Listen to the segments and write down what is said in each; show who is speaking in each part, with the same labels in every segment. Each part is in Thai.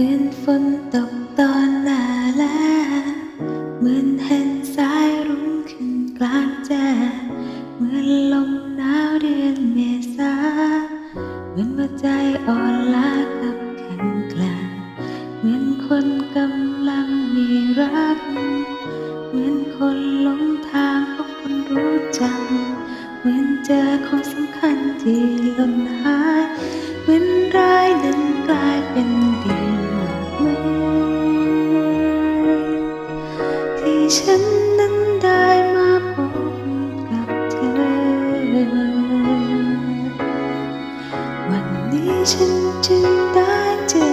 Speaker 1: มือนฝนตกตอนหน้าแล้งเหมือนเห็นสายรุ้งขึ้นกลางแจ้งเหมือนลมหนาวเดือนเมษาเหมือนหัวใจอ่อนล้ากับแข็งแกร่งเหมือนคนกำลังมีรัก เหมือนคนหลงทางพบคนรู้จัก เหมือนเจอของสำคัญที่ ฉันจึงได้เจอ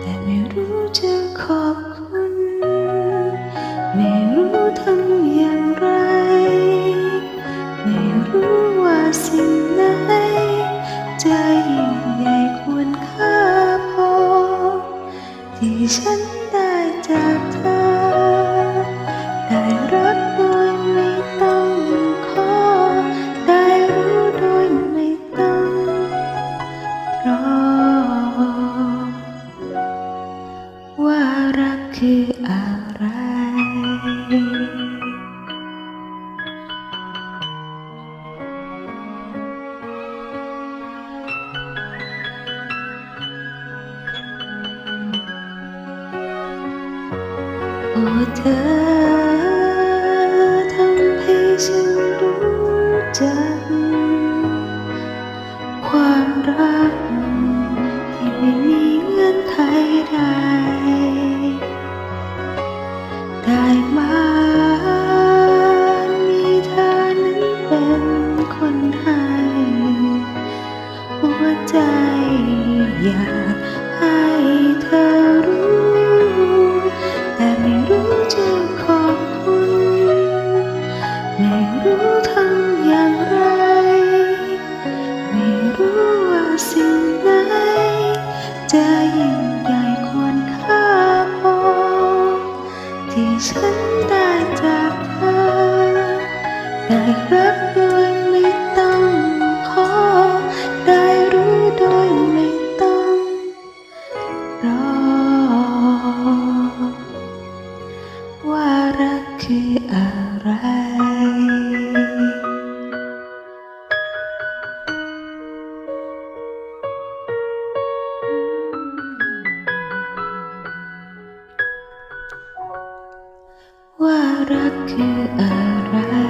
Speaker 1: แต่ไม่รู้จะขอบคุณ ไม่รู้ทำอย่างไร ไม่รู้ว่าสิ่งไหนจะยิ่งใหญ่ควรค่าพอ ที่ฉันได้จาก ว่ารั อยากให้เธอรู้ แต่ไม่รู้จะขอบคุณ ไม่รู้ทำอย่างไร ไม่รู้ว่าสิ่งไหนจะยิ่งใหญ่ควรค่าพอ ที่ฉันได้จากเธอได้รัก คืออะไร ว่ารักคืออะไร